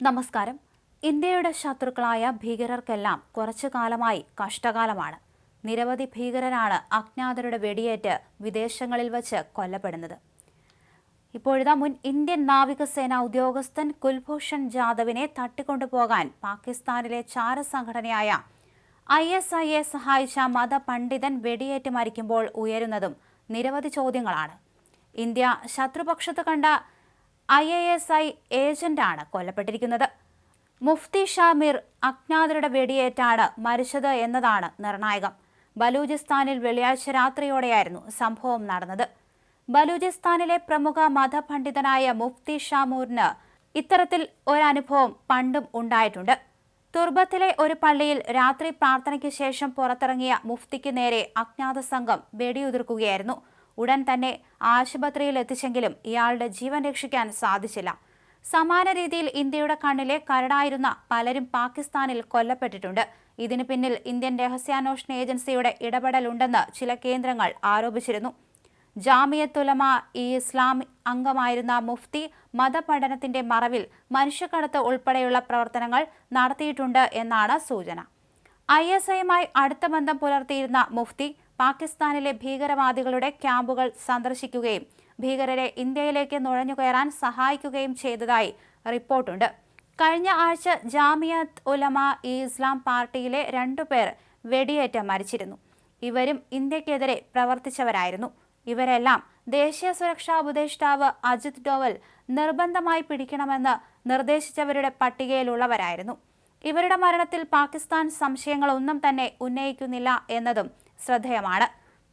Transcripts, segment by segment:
നമസ്കാരം. ഇന്ത്യയുടെ ശത്രുക്കളായ ഭീകരർക്കെല്ലാം കുറച്ചു കാലമായി കഷ്ടകാലമാണ്. നിരവധി ഭീകരരാണ് അജ്ഞാതരുടെ വെടിയേറ്റ് വിദേശങ്ങളിൽ വച്ച് കൊല്ലപ്പെടുന്നത്. ഇപ്പോഴിതാ മുൻ ഇന്ത്യൻ നാവികസേന ഉദ്യോഗസ്ഥൻ കുൽഭൂഷൺ ജാദവിനെ തട്ടിക്കൊണ്ടുപോകാൻ പാകിസ്ഥാനിലെ ചാരസംഘടനയായ ഐ എസ് ഐ എ സഹായിച്ച മതപണ്ഡിതൻ വെടിയേറ്റ് മരിക്കുമ്പോൾ ഉയരുന്നതും നിരവധി ചോദ്യങ്ങളാണ്. ഇന്ത്യ ശത്രുപക്ഷത്ത് കണ്ട ഐ എ എസ് ഐ ഏജന്റാണ് കൊല്ലപ്പെട്ടിരിക്കുന്നത്. മുഫ്തി ഷാമിർ അജ്ഞാതരുടെ വെടിയേറ്റാണ് മരിച്ചത് എന്നതാണ് നിർണായകം. ബലൂചിസ്ഥാനിൽ വെള്ളിയാഴ്ച രാത്രിയോടെയായിരുന്നു സംഭവം നടന്നത്. ബലൂചിസ്ഥാനിലെ പ്രമുഖ മതപണ്ഡിതനായ മുഫ്തി ഷാമൂറിന് ഇത്തരത്തിൽ ഒരനുഭവം പണ്ടും ഉണ്ടായിട്ടുണ്ട്. തുർബത്തിലെ ഒരു പള്ളിയിൽ രാത്രി പ്രാർത്ഥനയ്ക്ക് ശേഷം പുറത്തിറങ്ങിയ മുഫ്തിക്ക് നേരെ അജ്ഞാത സംഘം വെടിയുതിർക്കുകയായിരുന്നു. ഉടൻ തന്നെ ആശുപത്രിയിൽ എത്തിച്ചെങ്കിലും ഇയാളുടെ ജീവൻ രക്ഷിക്കാൻ സാധിച്ചില്ല. സമാന രീതിയിൽ ഇന്ത്യയുടെ കണ്ണിലെ കരടായിരുന്ന പലരും പാകിസ്ഥാനിൽ കൊല്ലപ്പെട്ടിട്ടുണ്ട്. ഇതിനു പിന്നിൽ ഇന്ത്യൻ രഹസ്യാന്വേഷണ ഏജൻസിയുടെ ഇടപെടലുണ്ടെന്ന് ചില കേന്ദ്രങ്ങൾ ആരോപിച്ചിരുന്നു. ജാമിയത്തുലമ ഇ ഇസ്ലാം അംഗമായിരുന്ന മുഫ്തി മതപഠനത്തിന്റെ മറവിൽ മനുഷ്യക്കടത്ത് ഉൾപ്പെടെയുള്ള പ്രവർത്തനങ്ങൾ നടത്തിയിട്ടുണ്ട് എന്നാണ് സൂചന. ഐ എസ് ഐയുമായി അടുത്ത ബന്ധം പുലർത്തിയിരുന്ന മുഫ്തി പാകിസ്ഥാനിലെ ഭീകരവാദികളുടെ ക്യാമ്പുകൾ സന്ദർശിക്കുകയും ഭീകരരെ ഇന്ത്യയിലേക്ക് നുഴഞ്ഞുകയറാൻ സഹായിക്കുകയും ചെയ്തതായി റിപ്പോർട്ടുണ്ട്. കഴിഞ്ഞ ആഴ്ച ജാമിയത്ത് ഉലമ ഇ ഇസ്ലാം പാർട്ടിയിലെ രണ്ടുപേർ വെടിയേറ്റ മരിച്ചിരുന്നു. ഇവരും ഇന്ത്യക്കെതിരെ പ്രവർത്തിച്ചവരായിരുന്നു. ഇവരെല്ലാം ദേശീയ സുരക്ഷാ ഉപദേഷ്ടാവ് അജിത് ഡോവൽ നിർബന്ധമായി പിടിക്കണമെന്ന് നിർദ്ദേശിച്ചവരുടെ പട്ടികയിലുള്ളവരായിരുന്നു. ഇവരുടെ മരണത്തിൽ പാകിസ്ഥാൻ സംശയങ്ങളൊന്നും തന്നെ ഉന്നയിക്കുന്നില്ല എന്നതും ശ്രദ്ധേയമാണ്.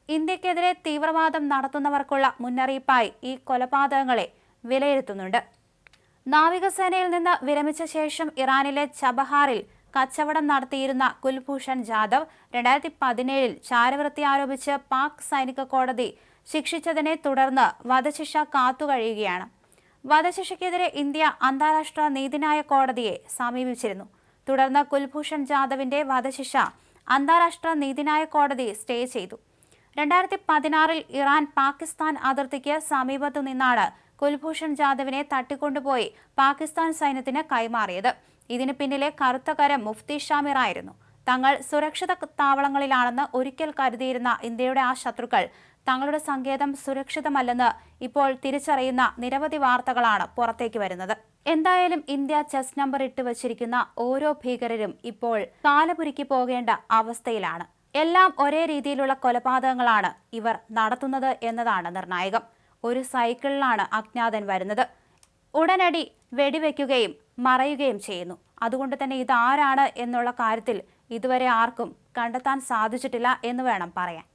ഇന്ത്യക്കെതിരെ തീവ്രവാദം നടത്തുന്നവർക്കുള്ള മുന്നറിയിപ്പായി ഈ കൊലപാതകങ്ങളെ വിലയിരുത്തുന്നുണ്ട്. നാവികസേനയിൽ നിന്ന് വിരമിച്ച ശേഷം ഇറാനിലെ ചബഹാറിൽ കച്ചവടം നടത്തിയിരുന്ന കുൽഭൂഷൺ ജാദവ് രണ്ടായിരത്തി പതിനേഴിൽ ചാരവൃത്തി ആരോപിച്ച് പാക് സൈനിക കോടതി ശിക്ഷിച്ചതിനെ തുടർന്ന് വധശിക്ഷ കാത്തുകഴിയുകയാണ്. വധശിക്ഷയ്ക്കെതിരെ ഇന്ത്യ അന്താരാഷ്ട്ര നീതിന്യായ കോടതിയെ സമീപിച്ചിരുന്നു. തുടർന്ന് കുൽഭൂഷൺ ജാദവിന്റെ വധശിക്ഷ അന്താരാഷ്ട്ര നീതിന്യായ കോടതി സ്റ്റേ ചെയ്തു. രണ്ടായിരത്തി പതിനാറിൽ ഇറാൻ പാകിസ്ഥാൻ അതിർത്തിക്ക് സമീപത്തു നിന്നാണ് കുൽഭൂഷൺ ജാദവിനെ തട്ടിക്കൊണ്ടുപോയി പാകിസ്ഥാൻ സൈന്യത്തിന് കൈമാറിയത്. ഇതിന് പിന്നിലെ കറുത്ത കരം മുഫ്തി ഷാമിറായിരുന്നു തങ്ങൾ സുരക്ഷിത താവളങ്ങളിലാണെന്ന് ഒരിക്കൽ കരുതിയിരുന്ന ഇന്ത്യയുടെ ആ ശത്രുക്കൾ തങ്ങളുടെ സങ്കേതം സുരക്ഷിതമല്ലെന്ന് ഇപ്പോൾ തിരിച്ചറിയുന്ന നിരവധി വാർത്തകളാണ് പുറത്തേക്ക് വരുന്നത്. എന്തായാലും ഇന്ത്യ ചെസ് നമ്പർ ഇട്ട് വച്ചിരിക്കുന്ന ഓരോ ഭീകരരും ഇപ്പോൾ കാലപുരിക്ക് പോകേണ്ട അവസ്ഥയിലാണ്. എല്ലാം ഒരേ രീതിയിലുള്ള കൊലപാതകങ്ങളാണ് ഇവർ നടത്തുന്നത് എന്നതാണ് നിർണായകം. ഒരു സൈക്കിളിലാണ് അജ്ഞാതൻ വരുന്നത്. ഉടനടി വെടിവെക്കുകയും മറയുകയും ചെയ്യുന്നു. അതുകൊണ്ട് തന്നെ ഇതാരാണ് എന്നുള്ള കാര്യത്തിൽ ഇതുവരെ ആർക്കും കണ്ടെത്താൻ സാധിച്ചിട്ടില്ല എന്ന് വേണം പറയാൻ.